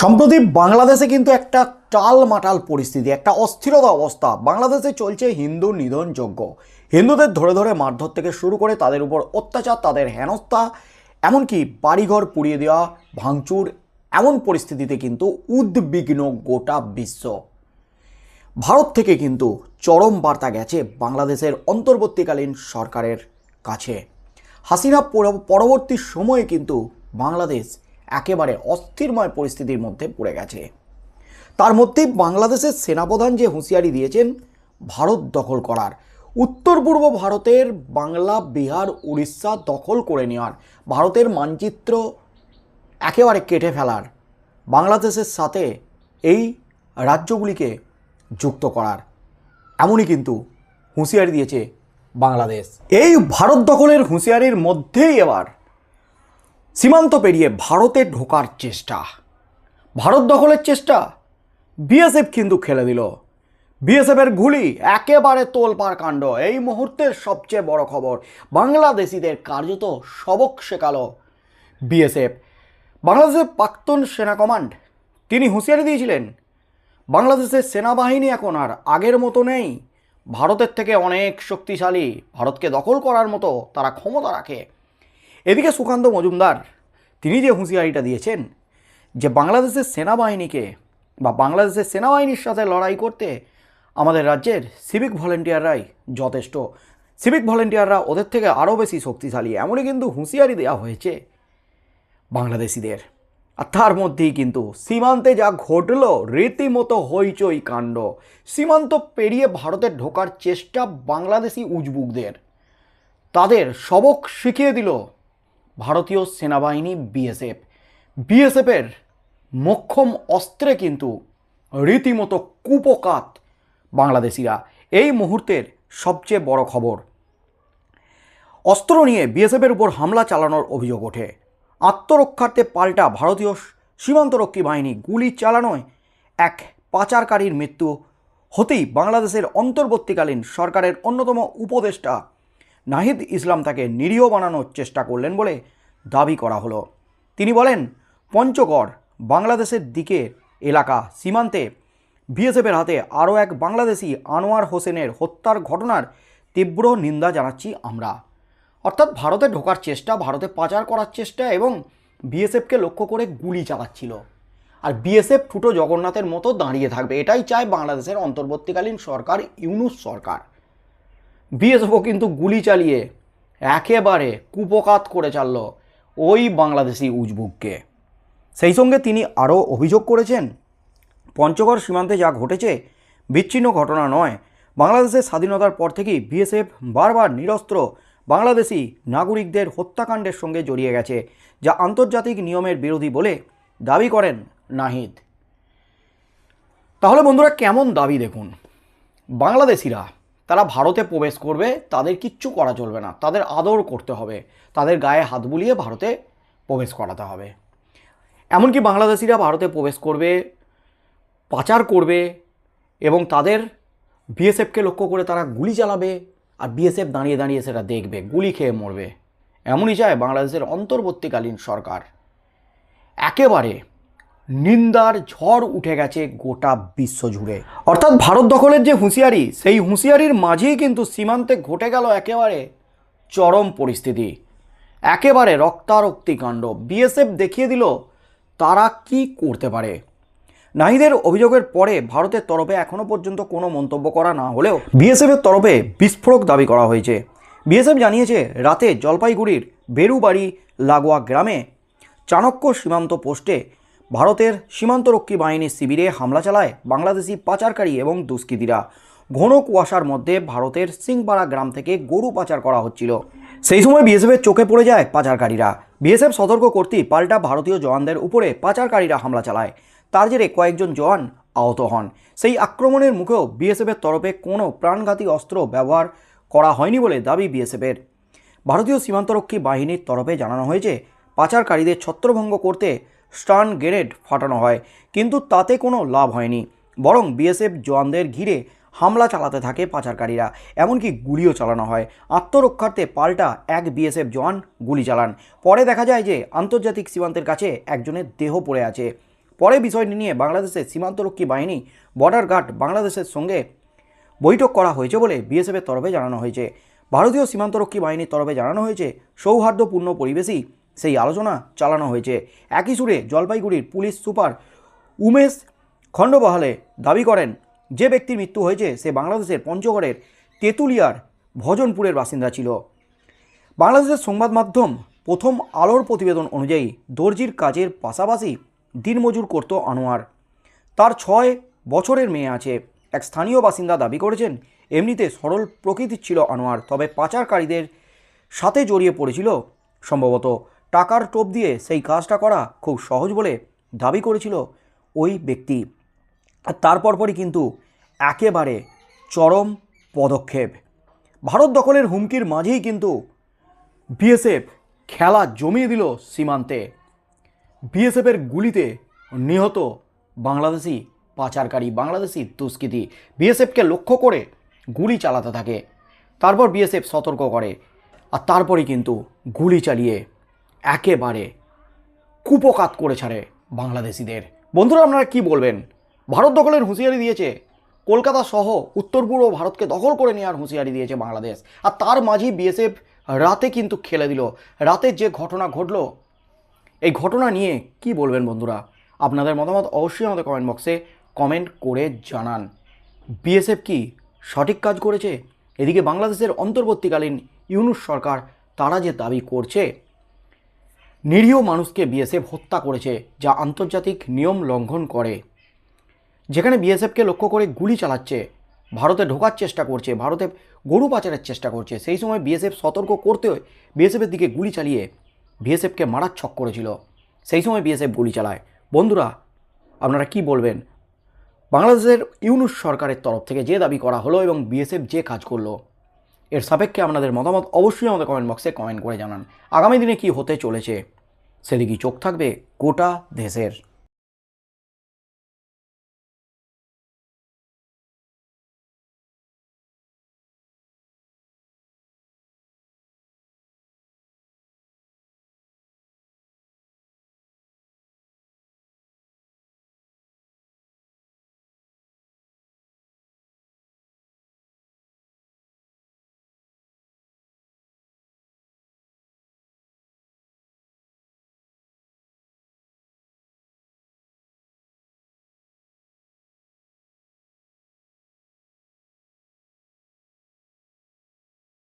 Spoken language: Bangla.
সম্প্রতি বাংলাদেশে কিন্তু একটা টাল মাটাল পরিস্থিতি, একটা অস্থিরতা অবস্থা। বাংলাদেশে চলছে হিন্দু নিধন যজ্ঞ হিন্দুদের ধরে ধরে মারধর থেকে শুরু করে তাদের উপর অত্যাচার, তাদের হেনস্থা, এমনকি বাড়িঘর পুড়িয়ে দেওয়া, ভাঙচুর, এমন পরিস্থিতিতে কিন্তু উদ্বিগ্ন গোটা বিশ্ব। ভারত থেকে কিন্তু চরম বার্তা গেছে বাংলাদেশের অন্তর্বর্তীকালীন সরকারের কাছে। হাসিনা পরবর্তী সময়ে কিন্তু বাংলাদেশ একেবারে অস্থিরময় পরিস্থিতির মধ্যে পড়ে গেছে। তার মধ্যেই বাংলাদেশের সেনাপ্রধান যে হুঁশিয়ারি দিয়েছেন, ভারত দখল করার। উত্তর পূর্ব ভারতের বাংলা, বিহার, উড়িষ্যা দখল করে নেওয়ার। ভারতের মানচিত্র একেবারে কেটে ফেলার। বাংলাদেশের সাথে এই রাজ্যগুলিকে যুক্ত করার। এমনই কিন্তু হুঁশিয়ারি দিয়েছে বাংলাদেশ। এই ভারত দখলের হুঁশিয়ারির মধ্যেই এবার সীমান্ত পেরিয়ে ভারতে ঢোকার চেষ্টা। ভারত দখলের চেষ্টা। বিএসএফ কিন্তু খেলে দিল। বিএসএফের গুলি একেবারে তোলপাড় কাণ্ড। এই মুহূর্তের সবচেয়ে বড় খবর, বাংলাদেশিদের কার্যত সবক শেখালো বিএসএফ। বাংলাদেশের প্রাক্তন সেনা কমান্ড, তিনি হুঁশিয়ারি দিয়েছিলেন, বাংলাদেশের সেনাবাহিনী এখন আর আগের মতো নেই। ভারতের থেকে অনেক শক্তিশালী, ভারতকে দখল করার মতো তারা ক্ষমতা রাখে। এদিকে সুকান্ত মজুমদার, তিনি যে হুঁশিয়ারিটা দিয়েছেন যে বাংলাদেশের সেনাবাহিনীকে বা বাংলাদেশের সেনাবাহিনীর সাথে লড়াই করতে আমাদের রাজ্যের সিভিক ভলেন্টিয়াররাই যথেষ্ট। সিভিক ভলেন্টিয়াররা ওদের থেকে আরও বেশি শক্তিশালী। এমনই কিন্তু হুঁশিয়ারি দেওয়া হয়েছে বাংলাদেশিদের। আর তার মধ্যেই কিন্তু সীমান্তে যা ঘটল, রীতিমতো হইচই কাণ্ড। সীমান্ত পেরিয়ে ভারতে ঢোকার চেষ্টা বাংলাদেশি উজবুকদের। তাদের সবক শিখিয়ে দিল ভারতীয় সেনাবাহিনী বিএসএফ। বিএসএফের মোক্ষম অস্ত্রে কিন্তু রীতিমতো কুপকাত বাংলাদেশিরা। এই মুহূর্তের সবচেয়ে বড় খবর, অস্ত্র নিয়ে বিএসএফের উপর হামলা চালানোর অভিযোগ ওঠে। আত্মরক্ষার্থে পাল্টা ভারতীয় সীমান্তরক্ষী বাহিনী গুলি চালানোয় এক পাচারকারীর মৃত্যু হতেই বাংলাদেশের অন্তর্বর্তীকালীন সরকারের অন্যতম উপদেষ্টা নাহিদ ইসলাম তাকে নিরীহ বানানোর চেষ্টা করলেন বলে দাবি করা হলো। তিনি বলেন, পঞ্চগড় বাংলাদেশের দিকে এলাকা সীমান্তে বিএসএফের হাতে আরও এক বাংলাদেশি আনোয়ার হোসেনের হত্যার ঘটনার তীব্র নিন্দা জানাচ্ছি আমরা। অর্থাৎ ভারতে ঢোকার চেষ্টা, ভারতে পাচার করার চেষ্টা এবং বিএসএফকে লক্ষ্য করে গুলি চালাচ্ছিল। আর বিএসএফ ঠুটো জগন্নাথের মতো দাঁড়িয়ে থাকবে, এটাই চায় বাংলাদেশের অন্তর্বর্তীকালীন সরকার, ইউনুস সরকার। বিএসএফও কিন্তু গুলি চালিয়ে একেবারে কুপকাত করে চালল ওই বাংলাদেশি উজবুককে। সেই সঙ্গে তিনি আরও অভিযোগ করেছেন, পঞ্চগড় সীমান্তে যা ঘটেছে বিচ্ছিন্ন ঘটনা নয়। বাংলাদেশের স্বাধীনতার পর থেকেই বিএসএফ বারবার নিরস্ত্র বাংলাদেশি নাগরিকদের হত্যাকাণ্ডের সঙ্গে জড়িয়ে গেছে, যা আন্তর্জাতিক নিয়মের বিরোধী বলে দাবি করেন নাহিদ। তাহলে বন্ধুরা কেমন দাবি দেখুন? বাংলাদেশিরা তারা ভারতে প্রবেশ করবে, তাদের কিচ্ছু করা চলবে না। তাদের আদর করতে হবে। তাদের গায়ে হাত বুলিয়ে ভারতে প্রবেশ করাতে হবে। এমনকি বাংলাদেশিরা ভারতে প্রবেশ করবে, পাচার করবে এবং তাদের বিএসএফকে লক্ষ্য করে তারা গুলি চালাবে আর বিএসএফ দাঁড়িয়ে দাঁড়িয়ে সেটা দেখবে, গুলি খেয়ে মরবে। এমনই চায় বাংলাদেশের অন্তর্বর্তীকালীন সরকার। একেবারে নিন্দার ঝড় উঠে গেছে গোটা বিশ্ব জুড়ে। অর্থাৎ ভারত দখলের যে হুঁশিয়ারি, সেই হুঁশিয়ারির মাঝেই কিন্তু সীমান্তে ঘটে গেল একেবারে চরম পরিস্থিতি। একেবারে রক্তারক্তি কাণ্ড। বিএসএফ দেখিয়ে দিল তারা কি করতে পারে। নাহিদের অভিযোগের পরে ভারতের তরফে এখনও পর্যন্ত কোনো মন্তব্য করা না হলেও বিএসএফের তরফে বিস্ফোরক দাবি করা হয়েছে। বিএসএফ জানিয়েছে, রাতে জলপাইগুড়ির বেরুবাড়ি লাগোয়া গ্রামে চাণক্য সীমান্ত পোস্টে ভারতের সীমান্তরক্ষী বাহিনীর শিবিরে হামলা চালায় বাংলাদেশি পাচারকারী এবং দুষ্কৃতীরা। ঘন কুয়াশার মধ্যে ভারতের সিংপাড়া গ্রাম থেকে গরু পাচার করা হচ্ছিল। সেই সময় বিএসএফের চোখে পড়ে যায় পাচারকারীরা। বিএসএফ সতর্ক করতেই পাল্টা ভারতীয় জওয়ানদের উপরে পাচারকারীরা হামলা চালায়। তার জেরে কয়েকজন জওয়ান আহত হন। সেই আক্রমণের মুখেও বিএসএফের তরফে কোনো প্রাণঘাতী অস্ত্র ব্যবহার করা হয়নি বলে দাবি বিএসএফের। ভারতীয় সীমান্তরক্ষী বাহিনীর তরফে জানানো হয়েছে, পাচারকারীদের ছত্রভঙ্গ করতে স্টান গ্রেনেড ফাটানো হয়, কিন্তু তাতে কোনো লাভ হয়নি। বরং বিএসএফ জওয়ানদের ঘিরে হামলা চালাতে থাকে পাচারকারীরা, এমনকি গুলিও চালানো হয়। আত্মরক্ষার্থে পাল্টা এক বিএসএফ জওয়ান গুলি চালান। পরে দেখা যায় যে আন্তর্জাতিক সীমান্তের কাছে একজনের দেহ পড়ে আছে। পরে বিষয়টি নিয়ে বাংলাদেশের সীমান্তরক্ষী বাহিনী বর্ডার গার্ড বাংলাদেশের সঙ্গে বৈঠক করা হয়েছে বলে বিএসএফের তরফে জানানো হয়েছে। ভারতীয় সীমান্তরক্ষী বাহিনীর তরফে জানানো হয়েছে, সৌহার্দ্যপূর্ণ পরিবেশই সেই আলোচনা চালানো হয়েছে। একই সুরে জলপাইগুড়ির পুলিশ সুপার উমেশ খণ্ডবহালে দাবি করেন, যে ব্যক্তির মৃত্যু হয়েছে সে বাংলাদেশের পঞ্চগড়ের তেঁতুলিয়ার ভজনপুরের বাসিন্দা ছিল। বাংলাদেশের সংবাদ মাধ্যম প্রথম আলোর প্রতিবেদন অনুযায়ী দর্জির কাজের পাশাপাশি দিনমজুর করত আনোয়ার। তার ছয় বছরের মেয়ে আছে। এক স্থানীয় বাসিন্দা দাবি করেছেন, এমনিতে সরল প্রকৃতির ছিল আনোয়ার, তবে পাচারকারীদের সাথে জড়িয়ে পড়েছিল সম্ভবত। টাকার টোপ দিয়ে সেই কাজটা করা খুব সহজ বলে দাবি করেছিল ওই ব্যক্তি। আর তারপর পরই কিন্তু একেবারে চরম পদক্ষেপ। ভারত দখলের হুমকির মাঝেই কিন্তু বিএসএফ খেলা জমিয়ে দিল সীমান্তে। বিএসএফের গুলিতে নিহত বাংলাদেশি পাচারকারী, বাংলাদেশি দুষ্কৃতী। বিএসএফকে লক্ষ্য করে গুলি চালাতে থাকে। তারপর বিএসএফ সতর্ক করে। আর তারপরে কিন্তু গুলি চালিয়ে একেবারে কুপকাত করে ছাড়ে বাংলাদেশিদের। বন্ধুরা, আপনারা কি বলবেন? ভারত দখলের হুঁশিয়ারি দিয়েছে। কলকাতা সহ উত্তর পূর্ব ভারতকে দখল করে নেওয়ার হুঁশিয়ারি দিয়েছে বাংলাদেশ। আর তার মাঝেই বিএসএফ রাতে কিন্তু খেলে দিল। রাতে যে ঘটনা ঘটলো, এই ঘটনা নিয়ে কি বলবেন বন্ধুরা? আপনাদের মতামত অবশ্যই আমাদের কমেন্ট বক্সে কমেন্ট করে জানান। বিএসএফ কি সঠিক কাজ করেছে? এদিকে বাংলাদেশের অন্তর্বর্তীকালীন ইউনুস সরকার তারা যে দাবি করছে নিরীহ মানুষকে বিএসএফ হত্যা করেছে, যা আন্তর্জাতিক নিয়ম লঙ্ঘন করে। যেখানে বিএসএফকে লক্ষ্য করে গুলি চালাচ্ছে, ভারতে ঢোকার চেষ্টা করছে, ভারতে গরু পাচারের চেষ্টা করছে। সেই সময় বিএসএফ সতর্ক করতে বিএসএফের দিকে গুলি চালিয়ে বিএসএফকে মারার ছক করেছিল। সেই সময় বিএসএফ গুলি চালায়। বন্ধুরা, আপনারা কি বলবেন? বাংলাদেশের ইউনুস সরকারের তরফ থেকে যে দাবি করা হলো এবং বিএসএফ যে কাজ করল এর সাপেক্ষে আপনাদের মতামত অবশ্যই আমাদের কমেন্ট বক্সে কমেন্ট করে জানান। আগামী দিনে কি হতে চলেছে? সেদিকেই চোখ থাকবে গোটা দেশের